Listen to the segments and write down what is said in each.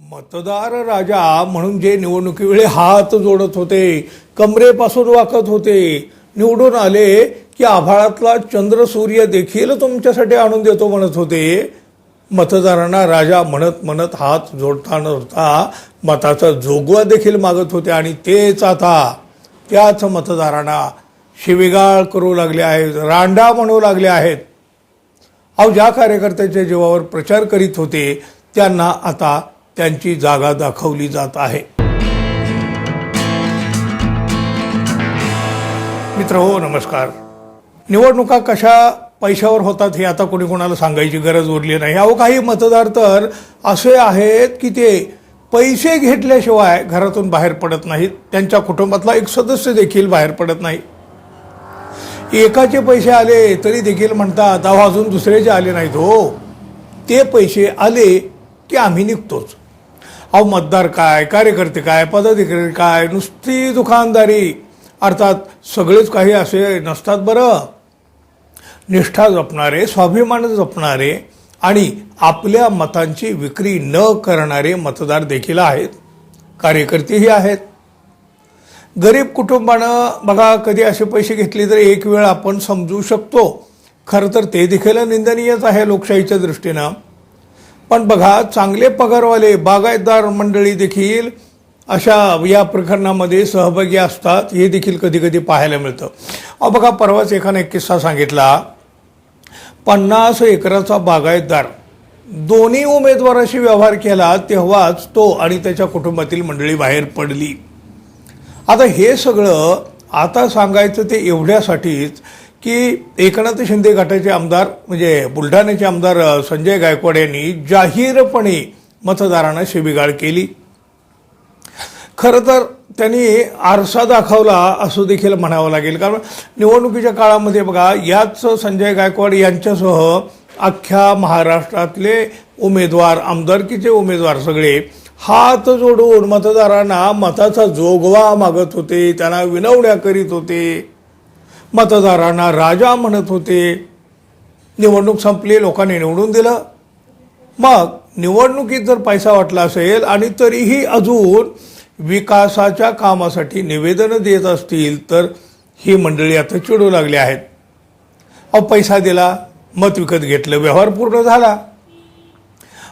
मतदार राजा म्हणून जे निवडणुकीवेळी हात जोडत होते कमरेपासून वाकत होते निवडून आले की आभाळातला चंद्र सूर्य देखील तुमच्यासाठी आणून देतो म्हणत होते. मतदारांना राजा म्हणत म्हणत हात जोडता नव्हता मताचा जोगवा देखील मागत होते आणि तेच आता त्याच मतदारांना शिविगाळ करू लागले आहेत रांडा म्हणू लागले आहेत. अहो ज्या कार्यकर्त्याच्या जीवावर प्रचार करीत होते त्यांना आता त्यांची जागा दाखवली जात आहे. मित्र हो नमस्कार. निवडणुका कशा पैशावर होतात हे आता कोणी कोणाला सांगायची गरज उरली नाही. अहो काही मतदार तर असे आहेत की ते पैसे घेतल्याशिवाय घरातून बाहेर पडत नाहीत. त्यांच्या कुटुंबातला एक सदस्य देखील बाहेर पडत नाही. एकाचे पैसे आले तरी देखील म्हणतात अहो अजून दुसऱ्याचे आले नाहीत हो ते पैसे आले की आम्ही निघतोच. अहो मतदार काय कार्यकर्ते काय पदाधिकारी काय नुसती दुकानदारी. अर्थात सगळेच काही असे नसतात बरं. निष्ठा जपणारे स्वाभिमान जपणारे आणि आपल्या मतांची विक्री न करणारे मतदार देखील आहेत. कार्यकर्तेही आहेत. गरीब कुटुंबानं बघा कधी असे पैसे घेतले तर एक वेळ आपण समजू शकतो. खरं तर ते देखील निंदनीयच आहे लोकशाहीच्या दृष्टीनं. पण बघा चांगले पगारवाले बागायतदार मंडळी देखील अशा या प्रकरणामध्ये सहभागी असतात हे देखील कधी कधी पाहायला मिळतं. अहो बघा परवाच एकाने एक किस्सा सांगितला. पन्नास एकराचा बागायतदार दोन्ही उमेदवाराशी व्यवहार केला तेव्हाच तो आणि त्याच्या कुटुंबातील मंडळी बाहेर पडली. आता हे सगळं आता सांगायचं ते एवढ्यासाठीच की एकनाथ शिंदे गटाचे आमदार म्हणजे बुलढाण्याचे आमदार संजय गायकवाड यांनी जाहीरपणे मतदारांना शिबिगाळ केली. खरं तर त्यांनी आरसा दाखवला असं देखील म्हणावं लागेल. कारण निवडणुकीच्या काळामध्ये बघा याच संजय गायकवाड यांच्यासह अख्ख्या महाराष्ट्रातले उमेदवार आमदारकीचे उमेदवार सगळे हात जोडून मतदारांना मताचा जोगवा मागत होते त्यांना विनवण्या करीत होते. मतदारांना राजा म्हणत होते. निवडणूक संपली लोकांनी निवडून दिलं. मग निवडणुकीत जर पैसा वाटला असेल आणि तरीही अजून विकासाच्या कामासाठी निवेदनं देत असतील तर ही मंडळी आता चिडू लागली आहेत. अहो पैसा दिला मत विकत घेतलं व्यवहार पूर्ण झाला.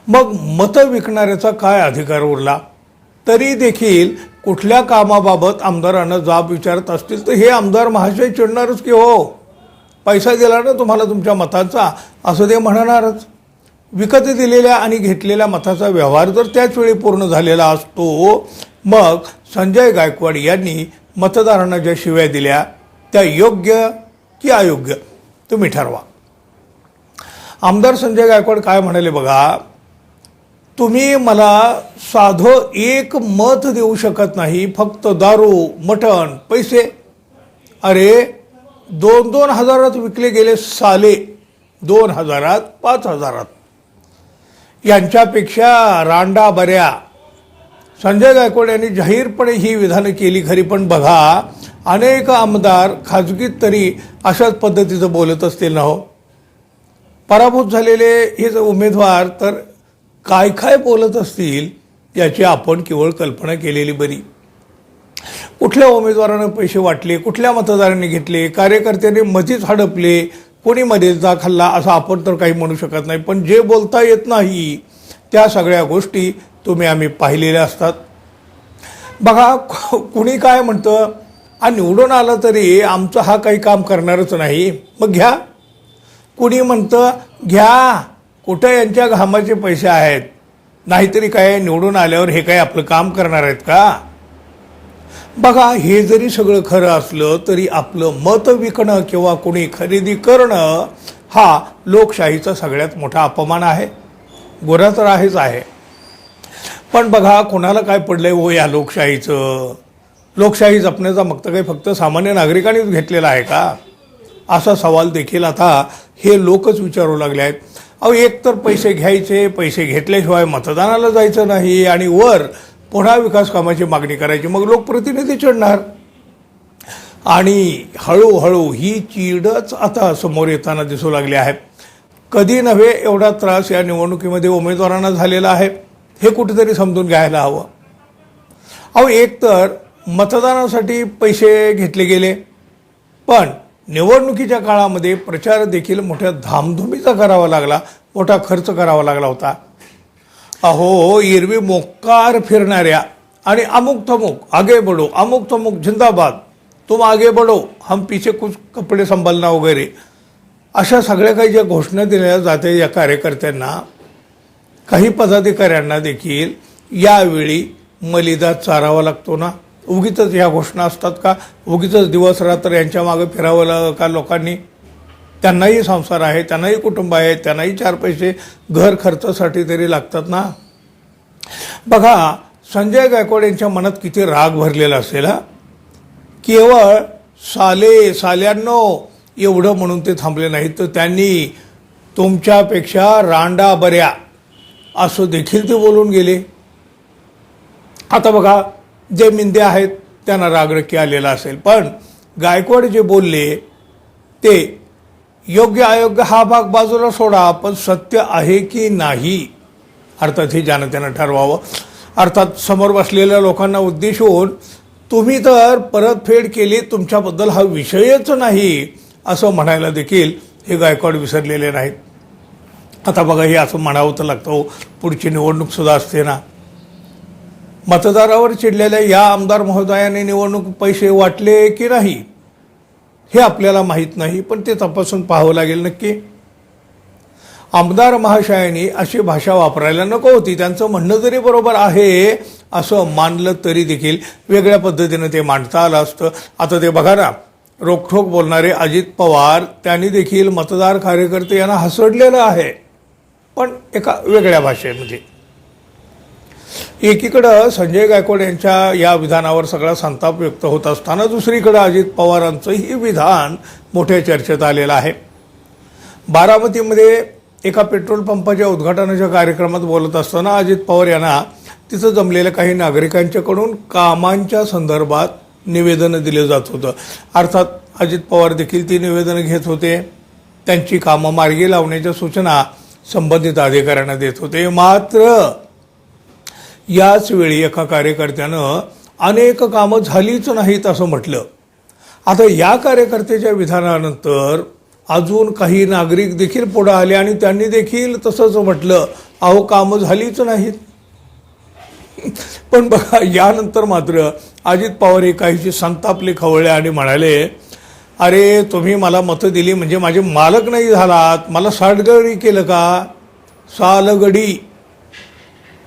मग मतं विकणाऱ्याचा काय अधिकार उरला? तरी देखील कुठल्या कामाबाबत आमदारांना जाब विचारत असतील तर हे आमदार महाशय चिडणारच की हो. पैसा दिला ना तुम्हाला तुमच्या मताचा असं ते म्हणणारच. विकत दिलेल्या आणि घेतलेल्या मताचा व्यवहार जर त्याच वेळी पूर्ण झालेला असतो मग संजय गायकवाड यांनी मतदारांना ज्या शिव्या दिल्या त्या योग्य की अयोग्य तुम्ही ठरवा. आमदार संजय गायकवाड काय म्हणाले बघा तुम्ही मला साधं एक मत देऊ शकत नाही फक्त दारू मटण पैसे. अरे दोन दोन हजारात विकले गेले साले. दोन हजारात पाच हजारात. यांच्यापेक्षा रांडा बऱ्या. संजय गायकवाड यांनी जाहीरपणे ही विधानं केली खरी पण बघा अनेक आमदार खाजगीत तरी अशाच पद्धतीचं बोलत असतील ना हो. पराभूत झालेले हे उमेदवार तर काय काय बोलत असतील याची आपण केवळ कल्पना केलेली बरी. कुठल्या उमेदवारानं पैसे वाटले कुठल्या मतदारांनी घेतले कार्यकर्त्याने मधीच हडपले कोणी मध्येच जा खाल्ला असं आपण तर काही म्हणू शकत नाही. पण जे बोलता येत नाही त्या सगळ्या गोष्टी तुम्ही आम्ही पाहिलेल्या असतात. बघा कुणी काय म्हणतं हा निवडून आलं तरी आमचं हा काही काम करणारच नाही. मग घ्या. कुणी म्हणतं घ्या कुठं यांच्या घामाचे पैसे आहेत? नाहीतरी काय निवडून आल्यावर हे काय आपलं काम करणार आहेत का? बघा हे जरी सगळं खरं असलं तरी आपलं मत विकणं किंवा कोणी खरेदी करणं हा लोकशाहीचा सगळ्यात मोठा अपमान आहे. गुन्हा तर आहेच आहे. पण बघा कोणाला काय पडलंय हो या लोकशाहीचं? लोकशाही जपण्याचा मग काही फक्त सामान्य नागरिकांनीच घेतलेला आहे का? असा सवाल देखील आता हे लोकच विचारू लागले आहेत. अहो एक तर पैसे घ्यायचे पैसे घेतल्याशिवाय मतदानाला जायचं नाही आणि वर पुन्हा विकास कामाची मागणी करायची. मग लोकप्रतिनिधी चढणार आणि हळूहळू ही चीडच आता समोर येताना दिसू लागली आहे. कधी नव्हे एवढा त्रास या निवडणुकीमध्ये उमेदवारांना झालेला आहे. हे कुठेतरी समजून घ्यायला हवं. अहो एक तर मतदानासाठी पैसे घेतले गेले. पण निवडणुकीच्या काळामध्ये प्रचार देखील मोठ्या धामधुमीचा करावा लागला मोठा खर्च करावा लागला होता. अहो एरवी मोकार फिरणाऱ्या आणि अमुक थमुक आगे बढो अमुक थमुक जिंदाबाद तुम आगे बढो हम पीछे कुछ कपडे संभालना वगैरे. अशा सगळ्या काही ज्या घोषणा दिल्या जाते या कार्यकर्त्यांना काही पदाधिकाऱ्यांना देखील यावेळी मलिदा चारावा लागतो ना. उगीच ह्या घोषणा असतात का? उगीच दिवस रात्र यांच्या मागे फिरावं लाग का लोकांनी? त्यांनाही संसार आहे त्यांनाही कुटुंब आहे त्यांनाही चार पैसे घर खर्चासाठी तरी लागतात ना? बघा संजय गायकवाड यांच्या मनात किती राग भरलेला असेल हा? केवळ साले साल्यांनो एवढं म्हणून ते थांबले नाहीत. तर त्यांनी तुमच्यापेक्षा रांडा बऱ्या असं देखील ते बोलून गेले. आता बघा जे मिंदे आहेत त्यांना रागरक्की आलेला असेल. पण गायकवाड जे बोलले ते योग्य अयोग्य हा भाग बाजूला सोडा पण सत्य आहे की नाही? अर्थात हे जनतेनं ठरवावं. अर्थात समोर बसलेल्या लोकांना उद्देशून तुम्ही तर परतफेड केली तुमच्याबद्दल हा विषयच नाही असं म्हणायला देखील हे गायकवाड विसरलेले नाहीत. आता बघा हे असं म्हणावं तर लागतं हो. पुढची निवडणूकसुद्धा असते ना. मतदारावर चिडलेल्या या आमदार महोदयाने निवडणूक पैसे वाटले की नाही हे आपल्याला माहीत नाही पण ते तपासून पाहावं लागेल नक्की. आमदार महाशयांनी अशी भाषा वापरायला नको होती. त्यांचं म्हणणं जरी बरोबर आहे असं मानलं तरी देखील वेगळ्या पद्धतीनं ते मांडता आलं असतं. आता ते बघा ना रोखठोक बोलणारे अजित पवार त्यांनी देखील मतदार कार्यकर्ते यांना हसडलेलं आहे. पण एका वेगळ्या भाषेमध्ये. एकीकडं संजय गायकवाड यांच्या या विधानावर सगळा संताप व्यक्त होत असताना दुसरीकडं अजित पवारांचंही विधान मोठ्या चर्चेत आलेलं आहे. बारामतीमध्ये एका पेट्रोल पंपाच्या उद्घाटनाच्या कार्यक्रमात बोलत असताना अजित पवार यांना तिथं जमलेल्या काही नागरिकांच्याकडून कामांच्या संदर्भात निवेदनं दिले जात होतं. अर्थात अजित पवार देखील ती निवेदनं घेत होते. त्यांची कामं मार्गी लावण्याच्या सूचना संबंधित अधिकाऱ्यांना देत होते. मात्र याच वेळी एका कार्यकर्त्यानं अनेक कामं झालीच नाहीत असं म्हटलं. आता या कार्यकर्त्याच्या विधानानंतर अजून काही नागरिक देखील पुढे आले आणि त्यांनी देखील तसंच म्हटलं अहो कामं झालीच नाहीत. पण बघा यानंतर मात्र अजित पवार हे काहीशी संतापले खवळले आणि म्हणाले अरे तुम्ही मला मतं दिली म्हणजे माझे मालक नाही झालात. मला साडगडी केलं का? सालगडी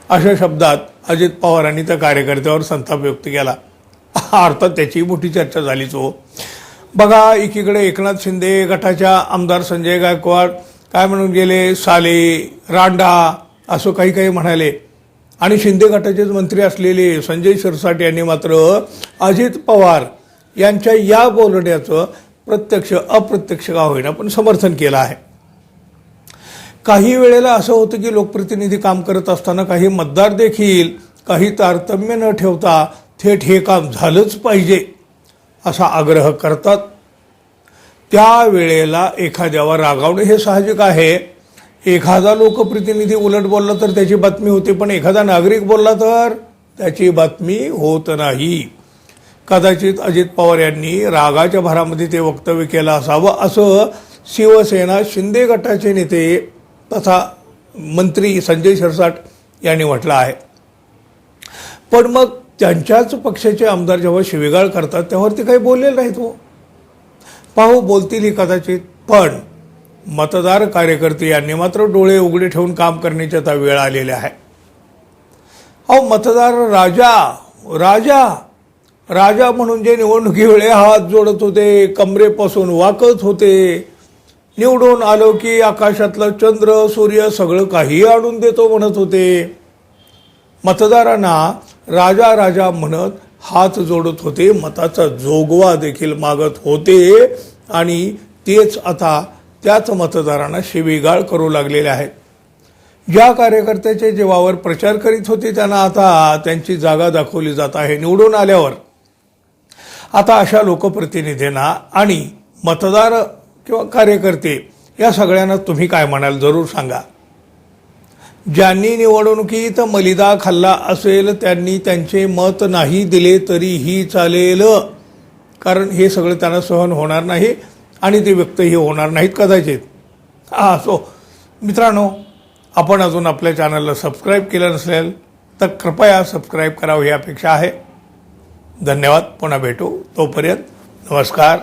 अशा शब्दात अजित पवारांनी त्या कार्यकर्त्यावर संताप व्यक्त केला. अर्थात त्याची मोठी चर्चा झालीच हो बघा एकीकडे एकनाथ शिंदे गटाच्या आमदार संजय गायकवाड काय म्हणून गेले? साले रांडा असं काही काही म्हणाले. आणि शिंदे गटाचेच मंत्री असलेले संजय शिरसाट यांनी मात्र अजित पवार यांच्या या बोलण्याचं प्रत्यक्ष अप्रत्यक्ष का होईना पण समर्थन केलं आहे. काही वेळेला असं होतं की लोकप्रतिनिधी काम करत असताना काही मतदार देखील काही तारतम्य न ठेवता थेट हे काम झालंच पाहिजे असा आग्रह करतात. त्या वेळेला एखाद्यावर रागावणं हे साहजिक आहे. एखादा लोकप्रतिनिधी उलट बोलला तर त्याची बातमी होते पण एखादा नागरिक बोलला तर त्याची बातमी होत नाही. कदाचित अजित पवार यांनी रागाच्या भरामध्ये ते वक्तव्य केलं असावं असं शिवसेना शिंदे गटाचे नेते तसा मंत्री संजय शिरसाट यांनी म्हटलं आहे. पण मग त्यांच्याच पक्षाचे आमदार जेव्हा शिवेगाळ करतात तेव्हा ते काही बोललेले नाहीत हो. पाहू बोलतीलही कदाचित पण मतदार कार्यकर्ते यांनी मात्र डोळे उघडे ठेवून काम करण्याची आता वेळ आलेली आहे. अहो मतदार राजा राजा राजा म्हणून जे निवडणुकीवेळे हात जोडत होते कमरेपासून वाकत होते निवडून आलो की आकाशातलं चंद्र सूर्य सगळं काही आणून देतो म्हणत होते. मतदारांना राजा राजा म्हणत हात जोडत होते मताचा जोगवा देखील मागत होते आणि तेच आता त्याच मतदारांना शिवीगाळ करू लागलेले आहेत. ज्या कार्यकर्त्याचे जीवावर प्रचार करीत होते त्यांना आता त्यांची जागा दाखवली जात आहे निवडून आल्यावर. आता अशा लोकप्रतिनिधींना आणि मतदार किंवा कार्यकर्ते या सगळ्यांना तुम्ही काय म्हणाल जरूर सांगा. ज्यांनी निवडणुकीत मलिदा खाल्ला असेल त्यांनी त्यांचे मत नाही दिले तरीही चालेल. कारण हे सगळं त्यांना सहन होणार नाही आणि ते व्यक्तही होणार नाहीत कदाचित. हा सो मित्रांनो आपण अजून आपल्या चॅनलला सबस्क्राईब केलं नसेल तर कृपया सबस्क्राईब करावं ही अपेक्षा आहे. धन्यवाद. पुन्हा भेटू. तोपर्यंत नमस्कार.